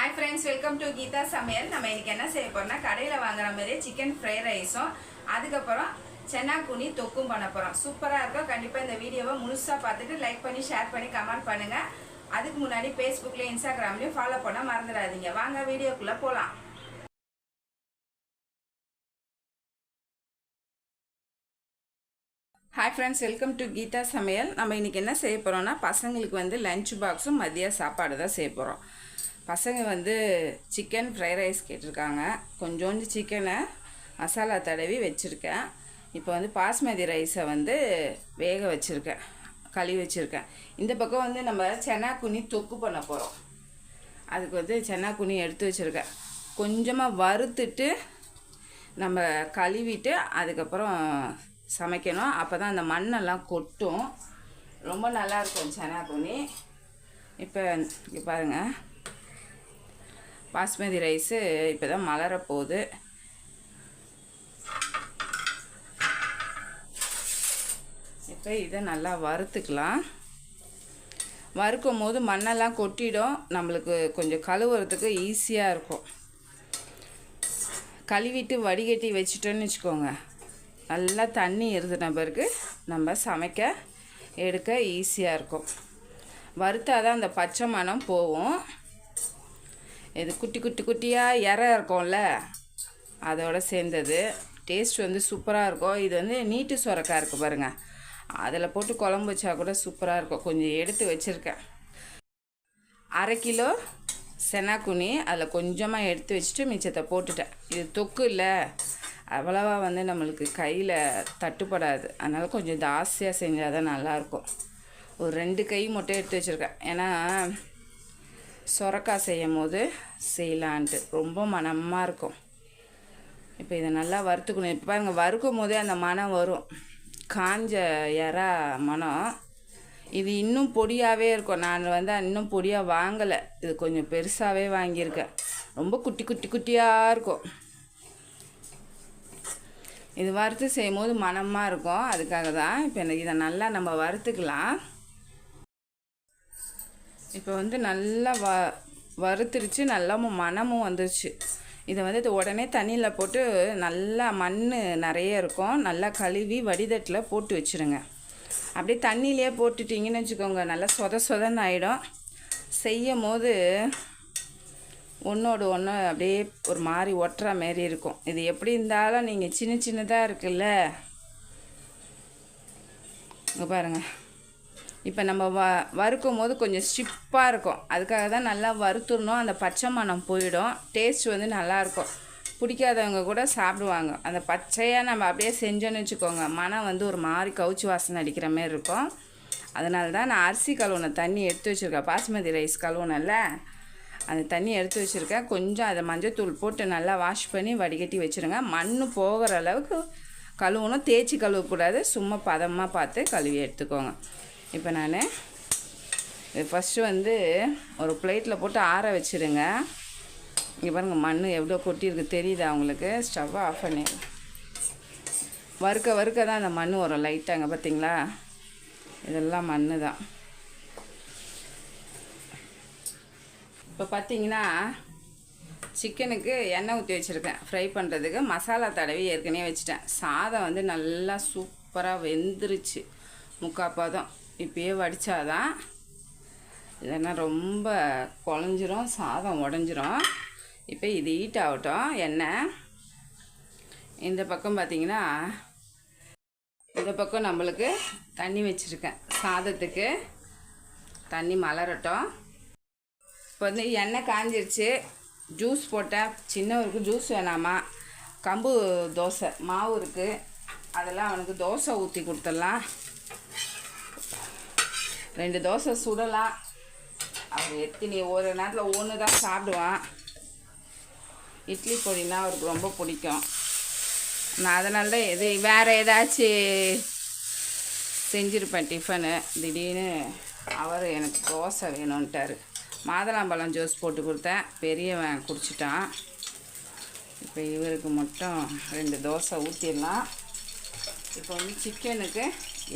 Hi friends welcome to Geetha சமையல் நம்ம இன்னைக்கு என்ன செய்ய போறோம்னா கடையில் வாங்குற மாதிரியே சிக்கன் ஃப்ரைட் ரைஸும் அதுக்கப்புறம் சென்னா குனி தொக்கும் பண்ண போகிறோம் சூப்பராக இருக்கும். கண்டிப்பாக இந்த வீடியோவை முழுசாக பார்த்துட்டு லைக் பண்ணி ஷேர் பண்ணி கமெண்ட் பண்ணுங்கள் அதுக்கு முன்னாடி ஃபேஸ்புக்லேயும் இன்ஸ்டாகிராம்லேயும் ஃபாலோ பண்ண மறந்துடாதீங்க. வாங்க வீடியோக்குள்ளே போகலாம் hi friends welcome to Geetha சமையல் நம்ம இன்றைக்கி என்ன செய்ய போகிறோம்னா பசங்களுக்கு வந்து லஞ்ச் பாக்ஸும் மதிய சாப்பாடு தான் செய்ய போகிறோம் பசங்க வந்து சிக்கன் ஃப்ரைட் ரைஸ் கேட்டிருக்காங்க. கொஞ்சோண்டு சிக்கனை மசாலா தடவி வச்சுருக்கேன். இப்போ வந்து பாஸ்மதி ரைஸை வந்து வேக வச்சுருக்கேன். கழுவி வச்சுருக்கேன். இந்த பக்கம் வந்து நம்ம சென்னா குனி தொக்கு பண்ண போகிறோம் அதுக்கு வந்து சென்னா குனி எடுத்து வச்சுருக்கேன். கொஞ்சமாக வறுத்துட்டு நம்ம கழுவிட்டு அதுக்கப்புறம் சமைக்கணும். அப்போ தான் அந்த மண்ணெல்லாம் கொட்டும். ரொம்ப நல்லா இருக்கும் குனி. இப்போ இங்கே பாருங்கள் பாஸ்மதி ரைஸு இப்போ தான் மலர போகுது இப்போ இதை நல்லா வறுத்துக்கலாம். வறுக்கும் போது மண்ணெல்லாம் கொட்டிடும். நம்மளுக்கு கொஞ்சம் கழுவுறதுக்கு ஈஸியாக இருக்கும். கழுவிட்டு வடிகட்டி வச்சுட்டோன்னு வச்சுக்கோங்க. நல்லா தண்ணி இருந்த பிறகு நம்ம சமைக்க எடுக்க ஈஸியாக இருக்கும். வறுத்தாதான் அந்த பச்சை மணம் போகும். இது குட்டி குட்டி குட்டியாக இற இருக்கும்ல? அதோட சேர்ந்தது. டேஸ்ட் வந்து சூப்பராக இருக்கும். இது வந்து நீட்டு சுரக்காய் இருக்குது பாருங்கள் அதில் போட்டு குழம்பு வச்சா கூட சூப்பராக இருக்கும். கொஞ்சம் எடுத்து வச்சுருக்கேன். அரை கிலோ செனாக்குனி அதில் கொஞ்சமாக எடுத்து வச்சுட்டு மிச்சத்தை போட்டுட்டேன். இது தொக்கு இல்லை. அவ்வளவா வந்து நம்மளுக்கு கையில் தட்டுப்படாது. அதனால் கொஞ்சம் ஜாஸ்தியாக செஞ்சால் தான் நல்லாயிருக்கும் ஒரு ரெண்டு கை மட்டும் எடுத்து வச்சுருக்கேன். ஏன்னா சொரக்காய் செய்யும் போது செய்யலான்ட்டு. ரொம்ப மனமாக இருக்கும். இப்போ இதை நல்லா வறுத்துக்கணும். இப்போ பாருங்கள் வறுக்கும் போதே அந்த மனம் வரும். காஞ்ச இறா மனம். இது இன்னும் பொடியாகவே இருக்கும். நான் வந்து இன்னும் பொடியாக வாங்கலை. இது கொஞ்சம் பெருசாகவே வாங்கியிருக்கேன். ரொம்ப குட்டி குட்டி குட்டியாக இருக்கும். இது வறுத்து செய்யும் போது மனமாக இருக்கும். அதுக்காக தான் இப்போ இதை நல்லா நம்ம வறுத்துக்கலாம். இப்போ வந்து நல்லா வ வறுத்துருச்சு நல்லா மணமும் வந்துருச்சு. இதை வந்து இது உடனே தண்ணியில் போட்டு நல்லா மண் நிறைய இருக்கும். நல்லா கழுவி வடிதட்டில் போட்டு வச்சுருங்க. அப்படியே தண்ணியிலே போட்டுட்டிங்கன்னு வச்சுக்கோங்க. நல்லா சொத சொதன்னு ஆகிடும் செய்யும் போது ஒன்றோடு ஒன்று அப்படியே ஒரு மாதிரி ஒட்டுற மாரி இருக்கும். இது எப்படி இருந்தாலும் நீங்கள் சின்ன சின்னதாக இருக்குல்ல? இங்கே பாருங்கள் இப்போ நம்ம வ வறுக்கும் போது கொஞ்சம் ஸ்டிப்பாக இருக்கும். அதுக்காக தான் நல்லா வறுத்துடணும். அந்த பச்சை மனம் போயிடும். டேஸ்ட் வந்து நல்லாயிருக்கும் பிடிக்காதவங்க கூட சாப்பிடுவாங்க. அந்த பச்சையாக நம்ம அப்படியே செஞ்சோன்னு வச்சுக்கோங்க. மனம் வந்து ஒரு மாதிரி கவுச்சி வாசனை அடிக்கிற மாதிரி இருக்கும். அதனால தான் நான் அரிசி கழுவுன தண்ணி எடுத்து வச்சுருக்கேன். பாஸ்மதி ரைஸ் கழுவுனல அந்த தண்ணி எடுத்து வச்சுருக்கேன். கொஞ்சம் அதை மஞ்சத்தூள் போட்டு நல்லா வாஷ் பண்ணி வடிகட்டி வச்சுருங்க. மண் போகிற அளவுக்கு கழுவணும். தேய்ச்சி கழுவக்கூடாது. சும்மா பதமாக பார்த்து கழுவி எடுத்துக்கோங்க. இப்போ நான் இது ஃபஸ்ட்டு வந்து ஒரு பிளேட்டில் போட்டு ஆற வச்சுருங்க. இங்கே பாருங்கள் மண் எவ்வளோ கொட்டியிருக்கு தெரியுதா அவங்களுக்கு ஸ்டவ்வை ஆஃப் பண்ணி வறுக்க வறுக்க தான் அந்த மண் வரும் லைட்டாங்க பார்த்தீங்களா இதெல்லாம் மண் தான். இப்போ பார்த்தீங்கன்னா சிக்கனுக்கு எண்ணெய் ஊற்றி வச்சுருக்கேன். ஃப்ரை பண்ணுறதுக்கு மசாலா தடவி ஏற்கனவே வச்சுட்டேன். சாதம் வந்து நல்லா சூப்பராக வெந்துருச்சு. முக்கால் பாதம். இப்பயே வடித்தாதான் இல்லைன்னா ரொம்ப குழஞ்சிரும் சாதம் உடஞ்சிரும். இப்போ இது ஹீட் ஆகட்டும். எண்ணெய் இந்த பக்கம் பார்த்தீங்கன்னா இந்த பக்கம் நம்மளுக்கு தண்ணி வச்சுருக்கேன். சாதத்துக்கு தண்ணி மலரட்டும். இப்போ வந்து எண்ணெய் காஞ்சிருச்சு. ஜூஸ் போட்டேன். சின்னவருக்கு ஜூஸ் வேணாமா? கம்பு தோசை மாவு இருக்குது அதெல்லாம் அவனுக்கு தோசை ஊற்றி கொடுத்துடலாம். ரெண்டு தோசை சுடலாம் அவர் எத்தினி ஒரு நேரத்தில் ஒன்று தான் சாப்பிடுவான் இட்லி பொடினா அவருக்கு ரொம்ப பிடிக்கும். நான் அதனால தான் எது வேறு ஏதாச்சும் செஞ்சுருப்பேன் டிஃபனு. திடீர்னு அவர் எனக்கு தோசை வேணும்ன்ட்டார் மாதுளம்பழம் ஜூஸ் போட்டு கொடுத்தேன். பெரியவன் குடிச்சிட்டான். இப்போ இவருக்கு மட்டும் ரெண்டு தோசை ஊற்றிடலாம் இப்போ வந்து சிக்கனுக்கு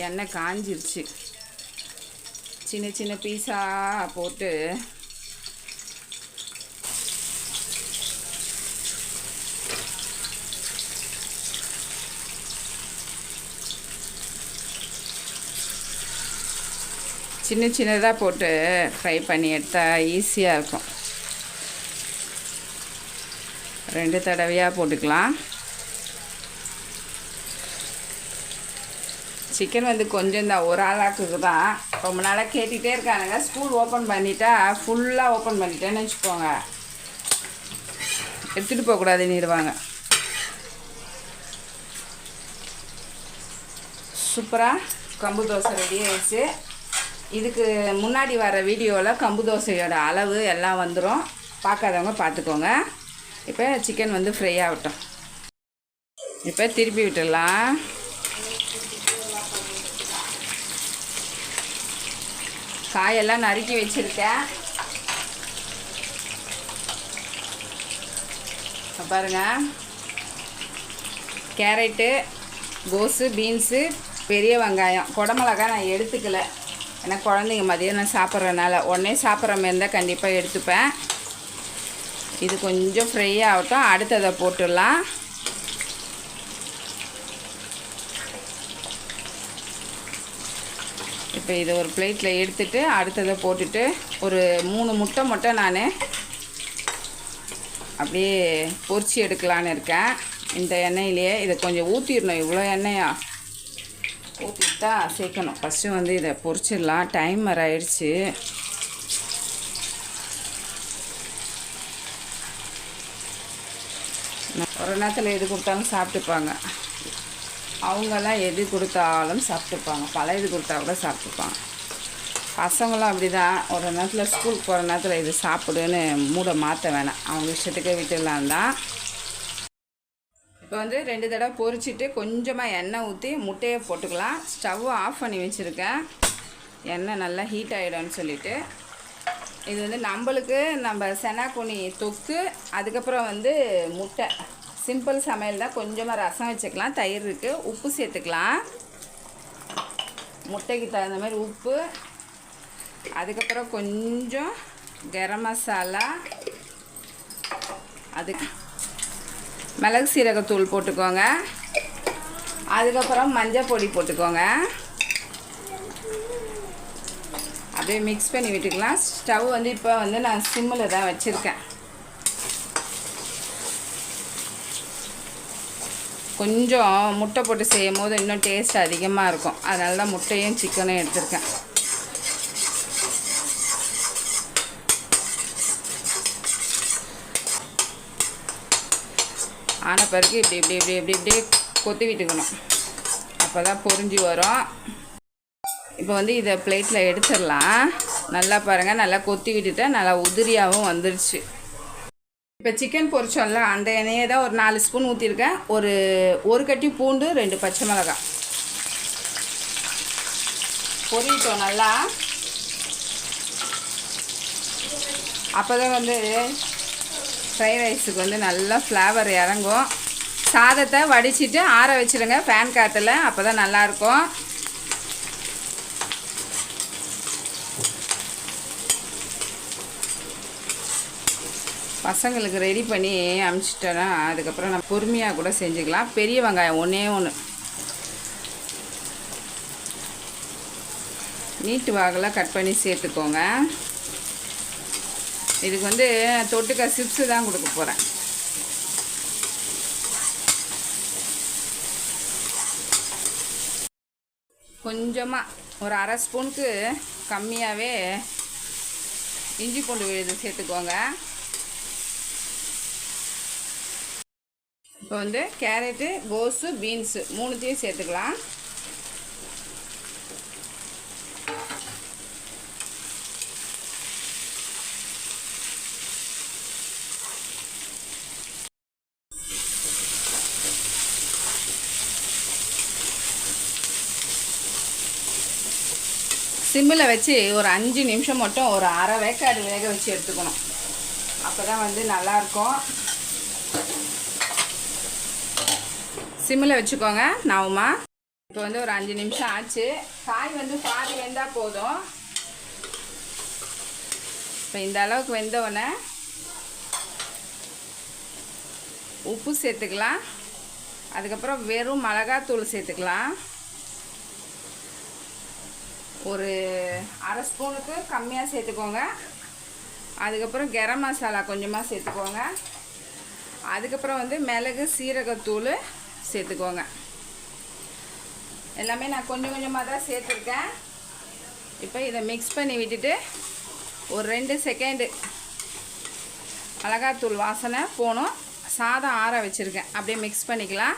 எண்ணெய் காஞ்சிருச்சு. சின்ன சின்ன பீஸாக போட்டு சின்ன சின்னதாக போட்டு ஃப்ரை பண்ணி எடுத்தால் ஈஸியாக இருக்கும். ரெண்டு தடவையாக போட்டுக்கலாம். சிக்கன் வந்து கொஞ்சம் தான் ஒரு ஆளாக்குக்கு தான். ரொம்ப நாளாக கேட்டுகிட்டே இருக்கானுங்க. ஸ்கூல் ஓப்பன் பண்ணிட்டா ஃபுல்லாக ஓப்பன் பண்ணிட்டேன்னு வச்சுக்கோங்க. எடுத்துகிட்டு போகக்கூடாதுன்னிடுவாங்க சூப்பராக கம்பு தோசை ரெடி ஆயிடுச்சு. இதுக்கு முன்னாடி வர வீடியோவில் கம்பு தோசையோட அளவு எல்லாம் வந்துடும் பார்க்காதவங்க பார்த்துக்கோங்க. இப்போ சிக்கன் வந்து ஃப்ரை ஆகட்டும். இப்போ திருப்பி விட்டுடலாம். காயெல்லாம் நறுக்கி வச்சுருக்கேன். பாருங்க. கேரட்டு கோஸு பீன்ஸு பெரிய வெங்காயம். குடமிளகா நான் எடுத்துக்கல. ஏன்னா குழந்தைங்க மதியானம் சாப்பிட்றதுனால. உடனே சாப்பிட்ற மாதிரி இருந்தால் கண்டிப்பாக எடுத்துப்பேன். இது கொஞ்சம் ஃப்ரை ஆகட்டும். அடுத்ததை போட்டுடலாம். இப்போ இதை ஒரு பிளேட்டில் எடுத்துட்டு அடுத்ததை போட்டுட்டு ஒரு மூணு முட்டை மட்டும் நான் அப்படியே பொரிச்சு எடுக்கலான்னு இருக்கேன். இந்த எண்ணெயிலேயே இதை கொஞ்சம் ஊற்றிடணும் இவ்வளோ எண்ணெயா? ஊற்றிட்டா தான் சேர்க்கணும். ஃபஸ்ட்டு வந்து இதை பொரிச்சிடலாம் டைமர் ஆயிடுச்சு. ஒரு நேரத்தில் எது கொடுத்தாலும் சாப்பிட்டுப்பாங்க. அவங்கெல்லாம் எது கொடுத்தாலும் சாப்பிட்டுப்பாங்க. பல இது கொடுத்தா கூட சாப்பிட்டுப்பாங்க. பசங்களும் அப்படி தான் ஒரு நேரத்தில் ஸ்கூல் போகிற நேரத்தில் இது சாப்பிடுன்னு மூடை மாற்ற வேணாம். அவங்க இஷ்டத்துக்கே விட்டுடலாம் தான் இப்போ வந்து ரெண்டு தடவை பொரிச்சிட்டு கொஞ்சமாக எண்ணெய் ஊற்றி முட்டையை போட்டுக்கலாம். ஸ்டவ் ஆஃப் பண்ணி வச்சுருக்கேன். எண்ணெய் நல்லா ஹீட் ஆகிடும்னு சொல்லிட்டு. இது வந்து நம்மளுக்கு நம்ம செனாக்குனி தொக்கு அதுக்கப்புறம் வந்து முட்டை. சிம்பிள் சமையல் தான். கொஞ்சமாக ரசம் வச்சுக்கலாம். தயிர் இருக்குது உப்பு சேர்த்துக்கலாம். முட்டைக்கு தகுந்த மாதிரி உப்பு. அதுக்கப்புறம் கொஞ்சம் கரம் மசாலா. அதுக்கு மிளகு சீரகத்தூள் போட்டுக்கோங்க. அதுக்கப்புறம் மஞ்சள் பொடி போட்டுக்கோங்க. அப்படியே மிக்ஸ் பண்ணி விட்டுக்கலாம். ஸ்டவ் வந்து இப்போ வந்து நான் சிம்மில் தான் வச்சுருக்கேன். கொஞ்சம் முட்டை போட்டு செய்யும் போது இன்னும் டேஸ்ட் அதிகமாக இருக்கும். அதனால தான் முட்டையும் சிக்கனும் எடுத்திருக்கேன். ஆன பிறகு இப்படி இப்படி இப்படி இப்படி இப்படி கொத்தி விட்டுக்கணும். அப்போ தான் பொரிஞ்சு வரும். இப்போ வந்து இதை பிளேட்டில் எடுத்துடலாம். நல்லா பாருங்கள் நல்லா கொத்தி விட்டுட்டேன் நல்லா உதிரியாகவும் வந்துருச்சு. இப்போ சிக்கன் பொரிச்சோம்ல அந்த எண்ணெயை தான் ஒரு நாலு ஸ்பூன் ஊற்றிருக்கேன் ஒரு ஒரு கட்டி பூண்டு ரெண்டு பச்சை மிளகாய். பொரிட்டோம் நல்லா. அப்போ தான் வந்து ஃப்ரைட் ரைஸுக்கு வந்து நல்லா ஃப்ளேவர் இறங்கும். சாதத்தை வடிச்சிட்டு ஆற வச்சிடுங்க ஃபேன் காற்றுல அப்போ தான் நல்லாயிருக்கும் பசங்களுக்கு ரெடி பண்ணி அனுப்பிச்சிட்டோன்னா அதுக்கப்புறம் நம்ம பொறுமையாக கூட செஞ்சுக்கலாம். பெரிய வெங்காயம் ஒன்றே ஒன்று நீட்டு வாகலாம் கட் பண்ணி சேர்த்துக்கோங்க. இதுக்கு வந்து தொட்டுக்க சிப்ஸு தான் கொடுக்க போகிறேன் கொஞ்சமாக ஒரு அரை ஸ்பூனுக்கு கம்மியாகவே இஞ்சி பூண்டு விழுது சேர்த்துக்கோங்க. இப்போ வந்து கேரட்டு கோஸு பீன்ஸு மூணுத்தையும் சேர்த்துக்கலாம். சிம்மில் வச்சு ஒரு அஞ்சு நிமிஷம் மட்டும் ஒரு அரை வேக்காடு வேக வச்சு எடுத்துக்கணும். அப்போ தான் வந்து நல்லாயிருக்கும். சிம்மில் வச்சுக்கோங்க நவமா. இப்போ வந்து ஒரு அஞ்சு நிமிஷம் ஆச்சு. காய் வந்து பாதி வெந்தால் போதும். இப்போ இந்த அளவுக்கு வெந்தவுடனே உப்பு சேர்த்துக்கலாம். அதுக்கப்புறம் வெறும் மிளகாத்தூள் சேர்த்துக்கலாம். ஒரு அரை ஸ்பூனுக்கு கம்மியாக சேர்த்துக்கோங்க. அதுக்கப்புறம் கரம் மசாலா கொஞ்சமாக சேர்த்துக்கோங்க. அதுக்கப்புறம் வந்து மிளகு சீரகத்தூள் சேர்த்துக்கோங்க. எல்லாமே நான் கொஞ்சம் கொஞ்சமாக தான் சேர்த்துருக்கேன். இப்போ இதை மிக்ஸ் பண்ணி விட்டுட்டு ஒரு ரெண்டு செகண்டு மிளகாத்தூள் வாசனை போகணும். சாதம் ஆற வச்சுருக்கேன். அப்படியே மிக்ஸ் பண்ணிக்கலாம்.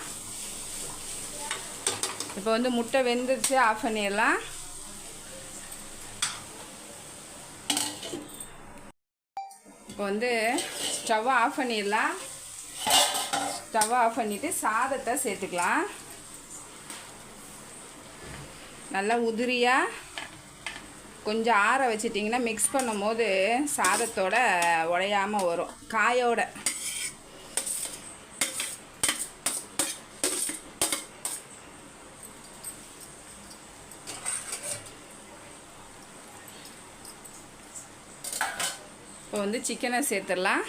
இப்போ வந்து முட்டை வெந்துருச்சு ஆஃப் பண்ணிடலாம். இப்போ வந்து ஸ்டவ் ஆஃப் பண்ணிடலாம். ஸ்டவ் ஆஃப் பண்ணிவிட்டு சாதத்தை சேர்த்துக்கலாம். நல்லா உதிரியாக கொஞ்சம் ஆற வச்சிட்டிங்கன்னா மிக்ஸ் பண்ணும் போது சாதத்தோட உடையாமல் வரும். காயோட. இப்போ வந்து சிக்கனை சேர்த்துடலாம்.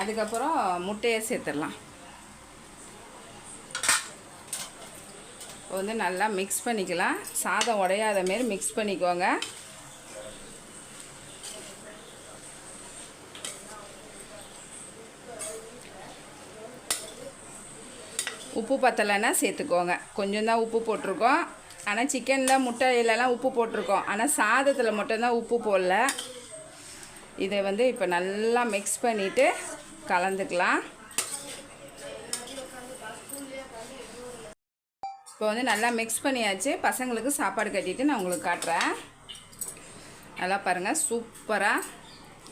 அதுக்கப்புறம் முட்டையை சேர்த்துடலாம். வந்து நல்லா மிக்ஸ் பண்ணிக்கலாம். சாதம் உடையாத மாரி மிக்ஸ் பண்ணிக்கோங்க. உப்பு பத்தலைன்னா சேர்த்துக்கோங்க. கொஞ்சம் தான் உப்பு போட்டிருக்கோம். ஆனால் சிக்கனில் முட்டையிலலாம் உப்பு போட்டிருக்கோம். ஆனால் சாதத்தில் மட்டும்தான் உப்பு போடல. இதை வந்து இப்போ நல்லா மிக்ஸ் பண்ணிவிட்டு கலந்துக்கலாம். இப்போ வந்து நல்லா மிக்ஸ் பண்ணியாச்சு. பசங்களுக்கு சாப்பாடு கட்டிட்டு நான் உங்களுக்கு காட்டுறேன். நல்லா பாருங்கள் சூப்பராக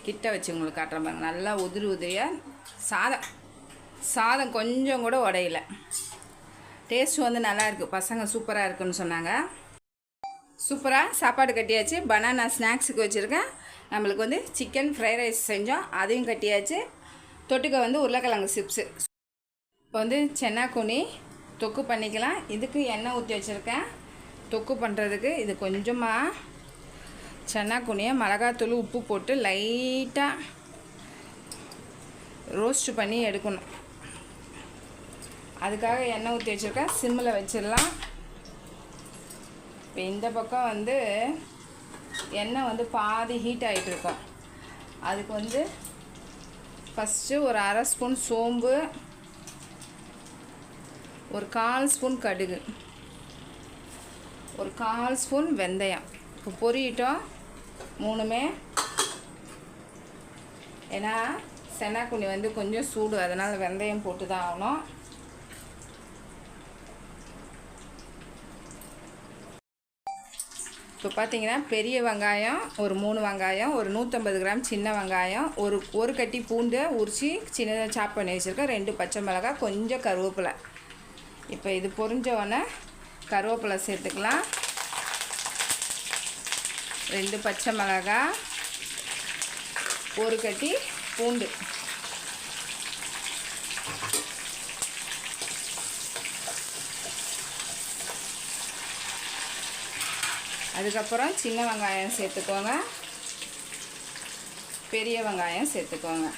கிட்ட வச்சு உங்களுக்கு காட்டுறேன் பாருங்கள் நல்லா உதிரி உதிரியாக சாதம் சாதம் கொஞ்சம் கூட உடையல. டேஸ்ட் வந்து நல்லா இருக்குது பசங்க சூப்பராக இருக்குன்னு சொன்னாங்க. சூப்பராக சாப்பாடு கட்டியாச்சு. பனானா ஸ்நாக்ஸுக்கு வச்சுருக்கேன். நம்மளுக்கு வந்து சிக்கன் ஃப்ரைட் ரைஸ் செஞ்சோம். அதையும் கட்டியாச்சு. தொட்டுக்க வந்து உருளைக்கிழங்கு சிப்ஸு இப்போ வந்து சென்னாக்குனி தொக்கு பண்ணிக்கலாம். இதுக்கு எண்ணெய் ஊற்றி வச்சுருக்கேன். தொக்கு பண்ணுறதுக்கு இது கொஞ்சமாக சென்னாக்குனியை மிளகாத்தூள் உப்பு போட்டு லைட்டாக ரோஸ்ட் பண்ணி எடுக்கணும். அதுக்காக எண்ணெய் ஊற்றி வச்சுருக்கேன். சிம்மில் வச்சிடலாம். இப்போ இந்த பக்கம் வந்து எண்ணெய் வந்து பாதி ஹீட் ஆகிட்டு இருக்கும். அதுக்கு வந்து ஃபஸ்ட்டு ஒரு அரை ஸ்பூன் சோம்பு ஒரு கால் ஸ்பூன் கடுகு ஒரு கால் ஸ்பூன் வெந்தயம். இப்போ பொரியிட்டோம். மூணுமே ஏன்னா செனாக்குனி வந்து கொஞ்சம் சூடு அதனால் வெந்தயம் போட்டு தான் ஆகணும். இப்போ பார்த்தீங்கன்னா பெரிய வெங்காயம் ஒரு மூணு வெங்காயம் ஒரு நூற்றம்பது கிராம் சின்ன வெங்காயம் ஒரு ஒரு கட்டி பூண்டு உரித்து சின்னதாக சாப் பண்ணி வச்சுருக்கேன். ரெண்டு பச்சை மிளகாய் கொஞ்சம் கருவேப்பிலை. இப்போ இது பொரிஞ்ச கருவேப்பிலை சேர்த்துக்கலாம். ரெண்டு பச்சை மிளகாய் ஒரு கட்டி பூண்டு. அதுக்கப்புறம் சின்ன வெங்காயம் சேர்த்துக்கோங்க. பெரிய வெங்காயம் சேர்த்துக்கோங்க.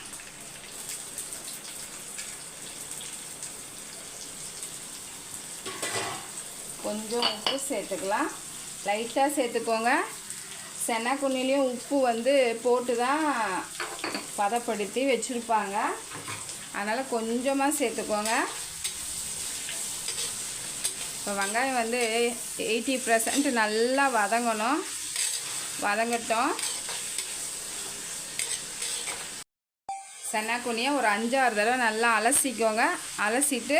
கொஞ்சம் உப்பு சேர்த்துக்கலாம். லைட்டாக சேர்த்துக்கோங்க. சென்னாக்குண்ணிலையும் உப்பு வந்து போட்டு தான் பதப்படுத்தி வச்சுருப்பாங்க. அதனால் கொஞ்சமாக சேர்த்துக்கோங்க. இப்போ வெங்காயம் வந்து எயிட்டி பர்சன்ட் நல்லா வதங்கணும். வதங்கட்டும். சென்னாக்குனியை ஒரு அஞ்சாறு தடவை நல்லா அலசிக்கோங்க. அலசிட்டு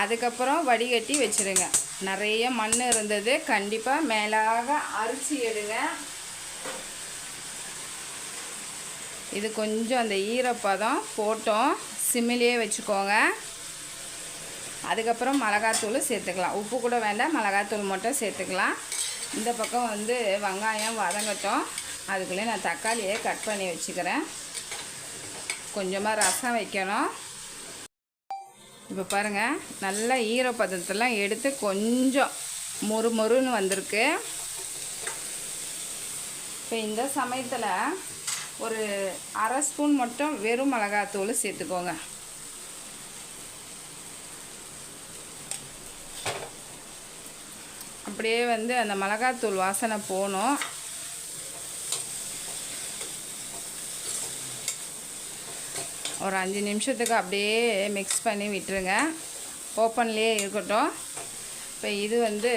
அதுக்கப்புறம் வடிகட்டி வச்சுருங்க. நிறைய மண் இருந்தது. கண்டிப்பாக மேலாக அரிசி எடுங்க. இது கொஞ்சம் அந்த ஈரப்பதம் போட்டோம். சிம்மிலேயே வச்சுக்கோங்க. அதுக்கப்புறம் மிளகாத்தூள் சேர்த்துக்கலாம். உப்பு கூட வேண்டாம் மிளகாத்தூள் மட்டும் சேர்த்துக்கலாம். இந்த பக்கம் வந்து வெங்காயம் வதங்கட்டும். அதுக்குள்ளே நான் தக்காளியை கட் பண்ணி வச்சுக்கிறேன். கொஞ்சமாக ரசம் வைக்கணும். இப்போ பாருங்கள் நல்லா ஈரப்பதத்தெல்லாம் எடுத்து கொஞ்சம் மொறு மொறுன்னு வந்திருக்கு. இப்போ இந்த சமயத்தில் ஒரு அரை ஸ்பூன் மட்டும் வெறும் மிளகாத்தூள் சேர்த்துக்கோங்க. அப்படியே வந்து அந்த மிளகாத்தூள் வாசனை போகணும். ஒரு அஞ்சு நிமிஷத்துக்கு அப்படியே மிக்ஸ் பண்ணி விட்டுருங்க. ஓப்பன்லேயே இருக்கட்டும். இப்போ இது வந்து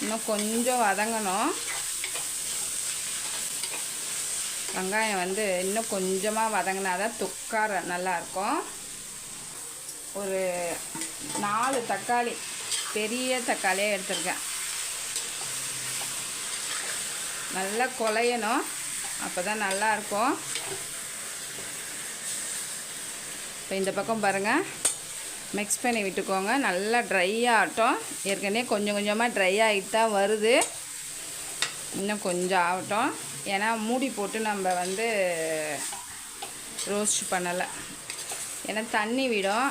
இன்னும் கொஞ்சம் வதங்கணும். வெங்காயம் வந்து இன்னும் கொஞ்சமாக வதங்கினா தான் துக்கார நல்லாயிருக்கும் ஒரு நாலு தக்காளி பெரிய தக்காளியாக எடுத்திருக்கேன். நல்லா குழையணும் அப்போ தான் நல்லாயிருக்கும். இப்போ இந்த பக்கம் பாருங்கள் மிக்ஸ் பண்ணி விட்டுக்கோங்க. நல்லா ட்ரை ஆகட்டும். ஏற்கனவே கொஞ்சம் கொஞ்சமாக ட்ரை ஆகிட்டு தான் வருது. இன்னும் கொஞ்சம் ஆகட்டும். ஏன்னா மூடி போட்டு நம்ம வந்து ரோஸ்ட் பண்ணலை. ஏன்னா தண்ணி விடும்.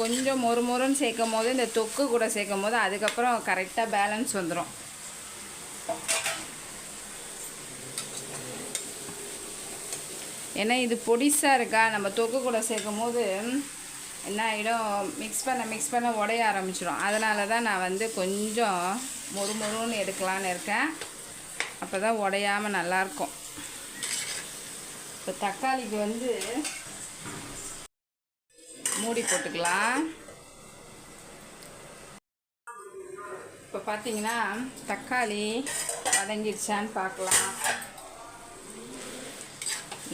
கொஞ்சம் மொறு மொறுன்னு சேர்க்கும் போது இந்த தொக்கு கூட சேர்க்கும் போது அதுக்கப்புறம் கரெக்டாக பேலன்ஸ் வந்துடும் ஏன்னா இது பொடிசாக இருக்கா? நம்ம தொக்கு கூட சேர்க்கும் போது என்ன ஆகிடும் மிக்ஸ் பண்ண மிக்ஸ் பண்ண உடைய ஆரம்பிச்சிடும் அதனால தான் நான் வந்து கொஞ்சம் மொறு மொறுன்னு எடுக்கலான்னு இருக்கேன். அப்போ தான் உடையாமல் நல்லாயிருக்கும். இப்போ தக்காளிக்கு வந்து மூடி போட்டுக்கலாம். இப்போ பார்த்தீங்கன்னா தக்காளி வதங்கிடுச்சான்னு பார்க்கலாம்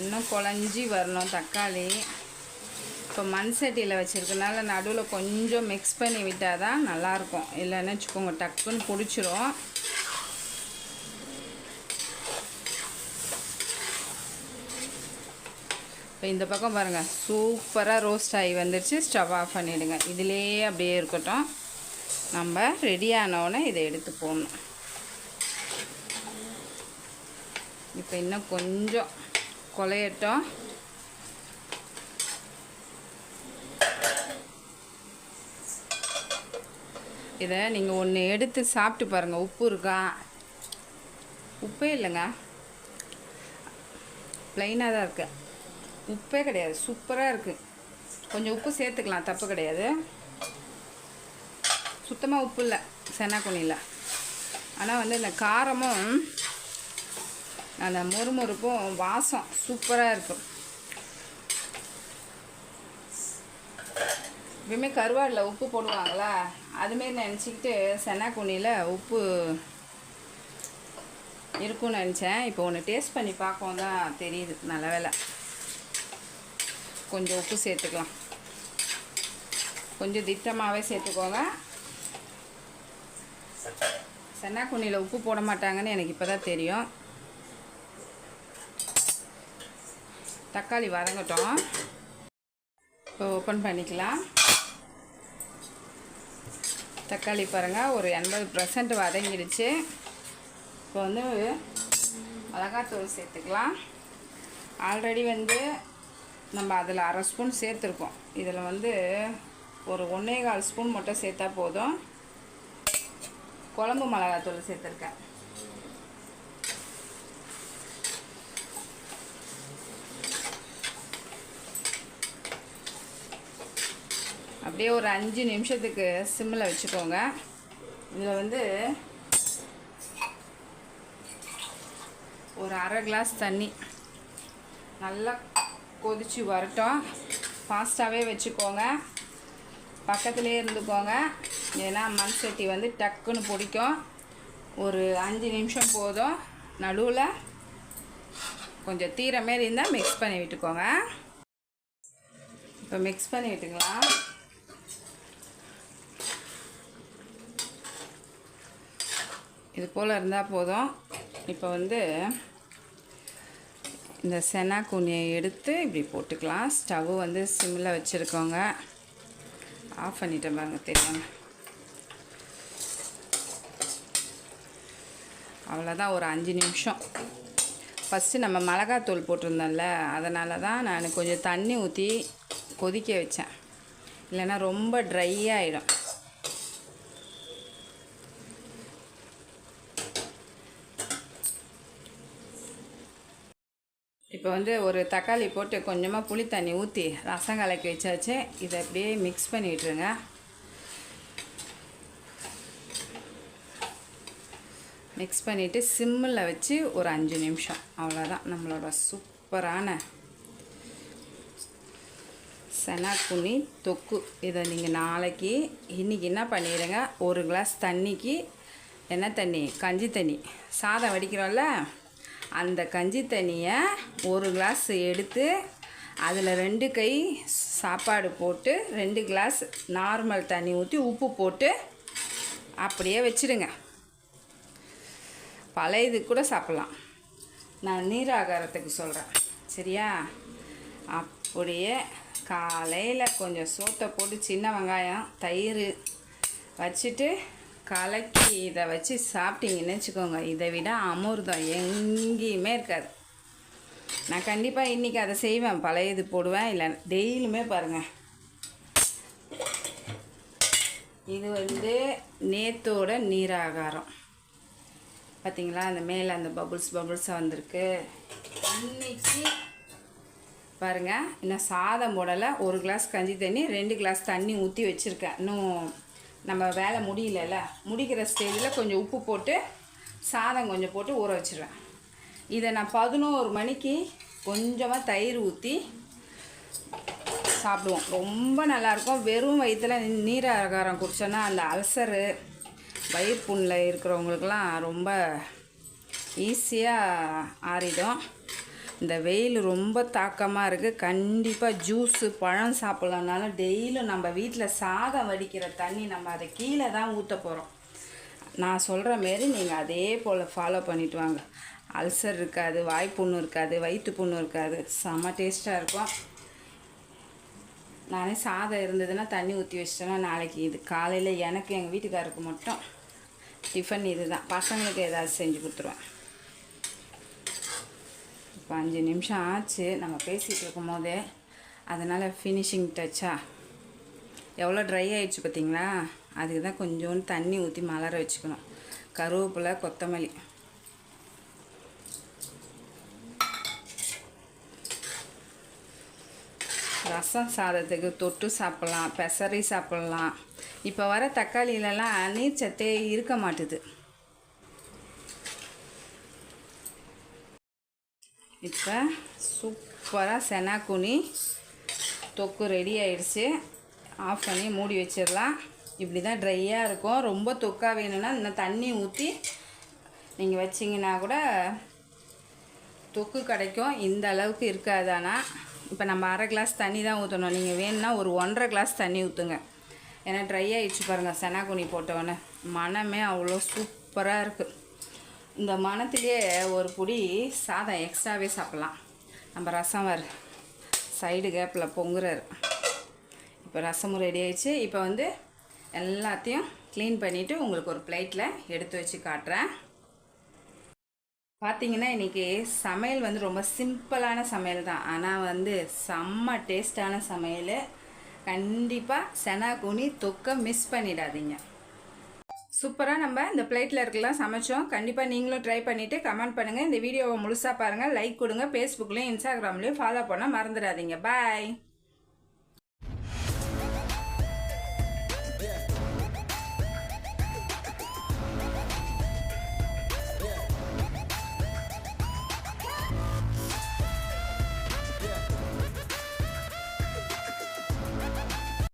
இன்னும் குழஞ்சி வரணும் தக்காளி. இப்போ மண் சட்டியில் வச்சுருக்கனால நடுவில் கொஞ்சம் மிக்ஸ் பண்ணி விட்டால் தான் நல்லாயிருக்கும். இல்லைன்னு வச்சுக்கோங்க டக்குன்னு பிடிச்சிரும். இப்போ இந்த பக்கம் பாருங்கள் சூப்பராக ரோஸ்ட் ஆகி வந்துருச்சு. ஸ்டவ் ஆஃப் பண்ணிவிடுங்க இதிலேயே அப்படியே இருக்கட்டும். நம்ம ரெடி ஆனவுடனே இதை எடுத்து போடணும். இப்போ இன்னும் கொஞ்சம் குலையட்டும். இதை நீங்கள் ஒன்று எடுத்து சாப்பிட்டு பாருங்கள் உப்பு இருக்கா? உப்பே இல்லைங்க. ப்ளைனாக தான் இருக்குது உப்பே கிடையாது. சூப்பராக இருக்குது கொஞ்சம் உப்பு சேர்த்துக்கலாம். தப்பு கிடையாது. சுத்தமாக உப்பு இல்லை. செனாக்குனியில் ஆனால் வந்து இந்த காரமும் அந்த மொறுமொறுப்பும் வாசம் சூப்பராக இருக்கும். எப்பயுமே கருவாடில் உப்பு போடுவாங்களா அதுமாரி நினச்சிக்கிட்டு செனாக்குனியில் உப்பு இருக்கும்னு நினச்சேன். இப்போ ஒன்று டேஸ்ட் பண்ணி பார்க்கவும் தான் தெரியுது. நல்ல வேலை கொஞ்சம் உப்பு சேர்த்துக்கலாம். கொஞ்சம் திட்டமாகவே சேர்த்துக்கோங்க. சென்னாக்குண்ணியில் உப்பு போட மாட்டாங்கன்னு எனக்கு இப்போ தான் தெரியும். தக்காளி வதங்கட்டும். இப்போ ஓப்பன் பண்ணிக்கலாம். தக்காளி பாருங்கள் ஒரு எண்பது பர்சன்ட் வதங்கிடுச்சு. இப்போ வந்து மிளகாத்தூள் சேர்த்துக்கலாம். ஆல்ரெடி வந்து நம்ம அதில் அரை ஸ்பூன் சேர்த்துருக்கோம். இதில் வந்து ஒரு ஒன்றே கால் ஸ்பூன் மட்டும் சேர்த்தா போதும். குழம்பு மிளகாத்தூள் சேர்த்துருக்கேன். அப்படியே ஒரு அஞ்சு நிமிஷத்துக்கு சிம்மில் வச்சுக்கோங்க. இதில் வந்து ஒரு அரை கிளாஸ் தண்ணி. நல்லா கொதித்து வரட்டும். ஃபாஸ்ட்டாகவே வச்சுக்கோங்க. பக்கத்துலேயே இருந்துக்கோங்க. ஏன்னா மண் சட்டி வந்து டக்குன்னு பிடிக்கும். ஒரு அஞ்சு நிமிஷம் போதும். நடுவில் கொஞ்சம் தீர மாரி இருந்தால் மிக்ஸ் பண்ணி விட்டுக்கோங்க. இப்போ மிக்ஸ் பண்ணி விட்டுக்கலாம். இது போல் இருந்தால் போதும். இப்போ வந்து இந்த செனா குனியை எடுத்து இப்படி போட்டுக்கலாம். ஸ்டவ் வந்து சிம்மில் வச்சுருக்கோங்க. ஆஃப் பண்ணிட்டேன் பாருங்க தெரியாம? அவ்வளோதான் ஒரு அஞ்சு நிமிஷம். ஃபஸ்ட்டு நம்ம மிளகாத்தூள் போட்டிருந்தோம்ல அதனால தான் நான் கொஞ்சம் தண்ணி ஊற்றி கொதிக்க வச்சேன். இல்லைன்னா ரொம்ப ட்ரை ஆகிடும் இப்போ வந்து ஒரு தக்காளி போட்டு கொஞ்சமாக புளி தண்ணி ஊற்றி ரசம் கலக்கி வச்சாச்சு. இதை அப்படியே மிக்ஸ் பண்ணி மிக்ஸ் பண்ணிவிட்டு சிம்மில் வச்சு ஒரு அஞ்சு நிமிஷம். அவ்வளோதான் நம்மளோட சூப்பரான செனாக்குனி தொக்கு. இதை நீங்கள் நாளைக்கு இன்றைக்கி என்ன பண்ணிடுங்க? ஒரு கிளாஸ் தண்ணிக்கு என்ன தண்ணி கஞ்சி தண்ணி. சாதம் வடிக்கிறோம்ல? அந்த கஞ்சி தண்ணியை ஒரு கிளாஸ் எடுத்து அதில் ரெண்டு கை சாப்பாடு போட்டு ரெண்டு கிளாஸ் நார்மல் தண்ணி ஊற்றி உப்பு போட்டு அப்படியே வச்சிடுங்க. பழைய இது கூட சாப்பிட்லாம். நான் நீராகாரத்துக்கு சொல்கிறேன் சரியா? அப்படியே காலையில் கொஞ்சம் சோத்தை போட்டு சின்ன வெங்காயம் தயிர் வச்சுட்டு கலக்கி இதை வச்சு சாப்பிட்டீங்கன்னு வச்சுக்கோங்க. இதை விட அமிர்தம் எங்கேயுமே இருக்காது. நான் கண்டிப்பாக இன்றைக்கி அதை செய்வேன். பழைய இது போடுவேன். இல்லை டெய்லியுமே பாருங்கள் இது வந்து நேத்தோட நீராகாரம். பார்த்தீங்களா அந்த மேலே அந்த பபுள்ஸ் பபுள்ஸாக வந்திருக்கு. இன்னைக்கு பாருங்கள் இன்னும் சாதம் போடலை. ஒரு கிளாஸ் கஞ்சி தண்ணி ரெண்டு கிளாஸ் தண்ணி ஊற்றி வச்சுருக்கேன். இன்னும் நம்ம வேலை முடியலல்ல முடிக்கிற ஸ்டேஜில் கொஞ்சம் உப்பு போட்டு சாதம் கொஞ்சம் போட்டு ஊற வச்சுருவேன் இதை நான் பதினோரு மணிக்கு கொஞ்சமாக தயிர் ஊற்றி சாப்பிடுவோம். ரொம்ப நல்லாயிருக்கும் வெறும் வயிற்றில் நீராகாரம் குடித்தோன்னா அந்த அல்சரு வயிறு புண்ணில் இருக்கிறவங்களுக்கெல்லாம் ரொம்ப ஈஸியாக ஆறிடும். இந்த வெயில் ரொம்ப தாக்கமாக இருக்குது கண்டிப்பாக ஜூஸு பழம் சாப்பிட்லனாலும் டெய்லியும் நம்ம வீட்டில் சாதம் வடிக்கிற தண்ணி நம்ம அதை கீழே தான் ஊற்ற போகிறோம் நான் சொல்கிற மாரி நீங்கள் அதே போல் ஃபாலோ பண்ணிட்டு வாங்க. அல்சர் இருக்காது வாய்ப்புண்ணு இருக்காது வயிற்று புண்ணு இருக்காது செம்ம டேஸ்ட்டாக இருக்கும். நானே சாதம் இருந்ததுன்னா தண்ணி ஊற்றி வச்சிட்டேன்னா நாளைக்கு இது காலையில் எனக்கு எங்கள் வீட்டுக்காருக்கு மட்டும் டிஃபன் இது தான். பசங்களுக்கு ஏதாவது செஞ்சு கொடுத்துருவேன். இப்போ அஞ்சு நிமிஷம் ஆச்சு. நம்ம பேசிகிட்டு இருக்கும் போதே அதனால் ஃபினிஷிங் டச்சா எவ்வளோ ட்ரை ஆகிடுச்சு பார்த்தீங்களா? அதுக்கு தான் கொஞ்சோண்டு தண்ணி ஊற்றி மலர வச்சுக்கணும். கருவேப்பிலை கொத்தமல்லி. ரசம் சாதத்துக்கு தொட்டு சாப்பிட்லாம் பெசரி சாப்பிட்லாம். இப்போ வர தக்காளியிலலாம் நீர் சத்தே இருக்க மாட்டுது. இப்போ சூப்பராக செனாக்குனி தொக்கு ரெடி ஆயிடுச்சு. ஆஃப் பண்ணி மூடி வச்சிடலாம். இப்படி தான் ட்ரையாக இருக்கும். ரொம்ப தொக்காக வேணும்னா இன்னும் தண்ணி ஊற்றி நீங்கள் வச்சிங்கன்னா கூட தொக்கு கிடைக்கும். இந்த அளவுக்கு இருக்காது ஆனால் இப்போ நம்ம அரை கிளாஸ் தண்ணி தான் ஊற்றணும் நீங்கள் வேணும்னா ஒரு ஒன்றரை கிளாஸ் தண்ணி ஊற்றுங்க ஏன்னா ட்ரை ஆகிடுச்சு பாருங்கள் செனாக்குனி போட்டவொன்னே மனமே அவ்வளோ சூப்பராக இருக்குது இந்த மனத்திலே ஒரு பொடி சாதம் எக்ஸ்ட்ராவே சாப்பிட்லாம். நம்ம ரசம் வர சைடு கேப்பில் பொங்குறாரு. இப்போ ரசமும் ரெடி ஆயிடுச்சு. இப்போ வந்து எல்லாத்தையும் க்ளீன் பண்ணிவிட்டு உங்களுக்கு ஒரு பிளேட்டில் எடுத்து வச்சு காட்டுறேன். பார்த்தீங்கன்னா இன்றைக்கி சமையல் வந்து ரொம்ப சிம்பிளான சமையல் தான். ஆனால் வந்து செம்ம டேஸ்டான சமையல். கண்டிப்பாக செனாகுனி தொக்கை தொக்க மிஸ் பண்ணிடாதீங்க. சூப்பராக நம்ம இந்த பிளேட்டில் இருக்கலாம் சமைச்சோம். கண்டிப்பாக நீங்களும் ட்ரை பண்ணிவிட்டு கமெண்ட் பண்ணுங்கள் இந்த வீடியோவை முழுசாக பாருங்கள் லைக் கொடுங்க. ஃபேஸ்புக்லேயும் இன்ஸ்டாகிராம்லேயும் ஃபாலோ பண்ண மறந்துடாதீங்க. பாய்